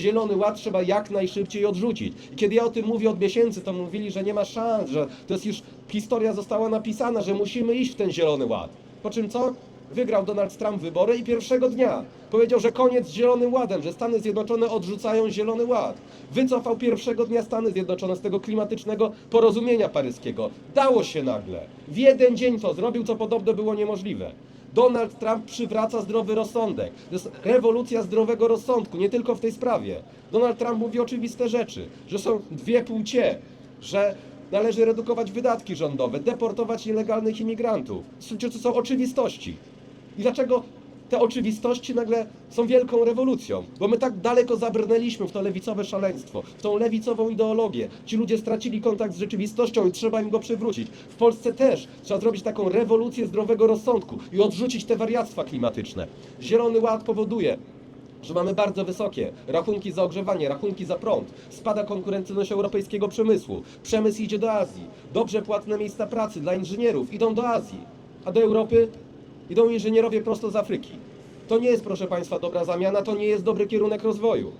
Zielony Ład trzeba jak najszybciej odrzucić. I kiedy ja o tym mówię od miesięcy, to mówili, że nie ma szans, że to jest już historia została napisana, że musimy iść w ten Zielony Ład. Po czym co? Wygrał Donald Trump wybory i pierwszego dnia powiedział, że koniec z Zielonym Ładem, że Stany Zjednoczone odrzucają Zielony Ład. Wycofał pierwszego dnia Stany Zjednoczone z tego klimatycznego porozumienia paryskiego. Dało się nagle. W jeden dzień to zrobił, co podobno było niemożliwe. Donald Trump przywraca zdrowy rozsądek. To jest rewolucja zdrowego rozsądku, nie tylko w tej sprawie. Donald Trump mówi oczywiste rzeczy, że są dwie płcie, że należy redukować wydatki rządowe, deportować nielegalnych imigrantów. To są oczywistości. I dlaczego te oczywistości nagle są wielką rewolucją? Bo my tak daleko zabrnęliśmy w to lewicowe szaleństwo, w tą lewicową ideologię. Ci ludzie stracili kontakt z rzeczywistością i trzeba im go przywrócić. W Polsce też trzeba zrobić taką rewolucję zdrowego rozsądku i odrzucić te wariactwa klimatyczne. Zielony Ład powoduje, że mamy bardzo wysokie rachunki za ogrzewanie, rachunki za prąd, spada konkurencyjność europejskiego przemysłu, przemysł idzie do Azji, dobrze płatne miejsca pracy dla inżynierów idą do Azji, a do Europy idą inżynierowie prosto z Afryki. To nie jest, proszę Państwa, dobra zamiana, to nie jest dobry kierunek rozwoju.